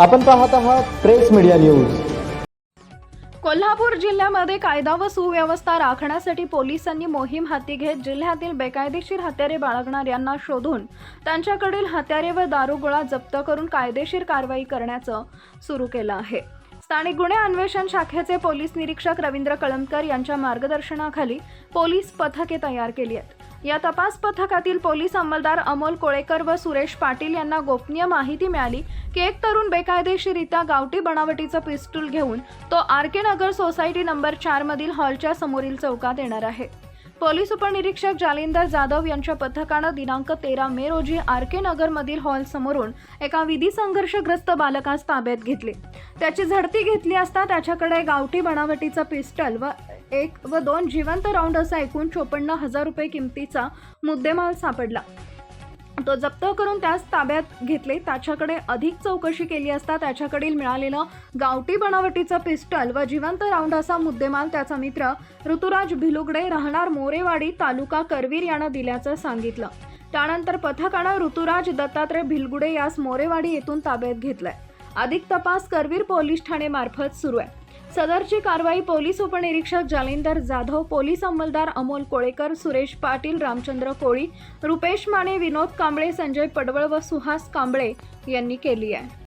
आपण पाहत आहात प्रेस मीडिया न्यूज. कोल्हापूर जिल्ह्यामध्ये कायदा व सुव्यवस्था राखण्यासाठी पोलिसांनी मोहीम हाती घेत जिल्ह्यातील बेकायदेशीर हत्यारे बाळगणाऱ्यांना शोधून त्यांच्याकडील हत्यारे व दारुगोळा जप्त करून कायदेशीर कारवाई करण्याचं सुरू केलं आहे. स्थानिक गुन्हे अन्वेषण शाखेचे पोलीस निरीक्षक रवींद्र कळमकर यांच्या मार्गदर्शनाखाली पोलीस पथके तयार केली आहेत. या तपास पथकातील पोलीस अंमलदार अमोल कोळेकर व सुरेश पाटील यांना गोपनीय माहिती मिळाली की एक तरुण बेकायदेशीरित्या गावठी बनावटीचं पिस्तूल घेऊन तो R K Nagar society number चार मधील हॉलच्या समोरील चौकात येणार आहे. पोलीस उपनिरीक्षक जालिंदर जाधव यांच्या पथकानं दिनांक तेरा मे रोजी आर के नगरमधील हॉल समोरून एका विधी संघर्षग्रस्त बालकास ताब्यात घेतले. त्याची झडती घेतली असता त्याच्याकडे गावठी बनावटीचा पिस्टल व एक व दोन जिवंत राऊंड असा एकूण चोपन्न हजार रुपये किमतीचा मुद्देमाल सापडला. तो जप्त करून त्यास ताब्यात घेतले. त्याच्याकडे अधिक चौकशी केली असता त्याच्याकडील मिळालेलं गावठी बनावटीचं पिस्टल व जिवंत राऊंड असा मुद्देमाल त्याचा मित्र ऋतुराज भिलुगडे राहणार मोरेवाडी तालुका करवीर यानं दिल्याचं सांगितलं. त्यानंतर पथकानं ऋतुराज दत्तात्रय भिलगुडे यास मोरेवाडी येथून ताब्यात घेतलंय. अधिक तपास करवीर पोलीस ठाणे मार्फत सुरू आहे. सदरची कारवाई पोलीस उपनिरीक्षक जालिंदर जाधव पोलीस अंमलदार अमोल कोळेकर सुरेश पाटील रामचंद्र कोळी रुपेश माने विनोद कांबळे संजय पडवळ व सुहास कांबळे यांनी केली आहे.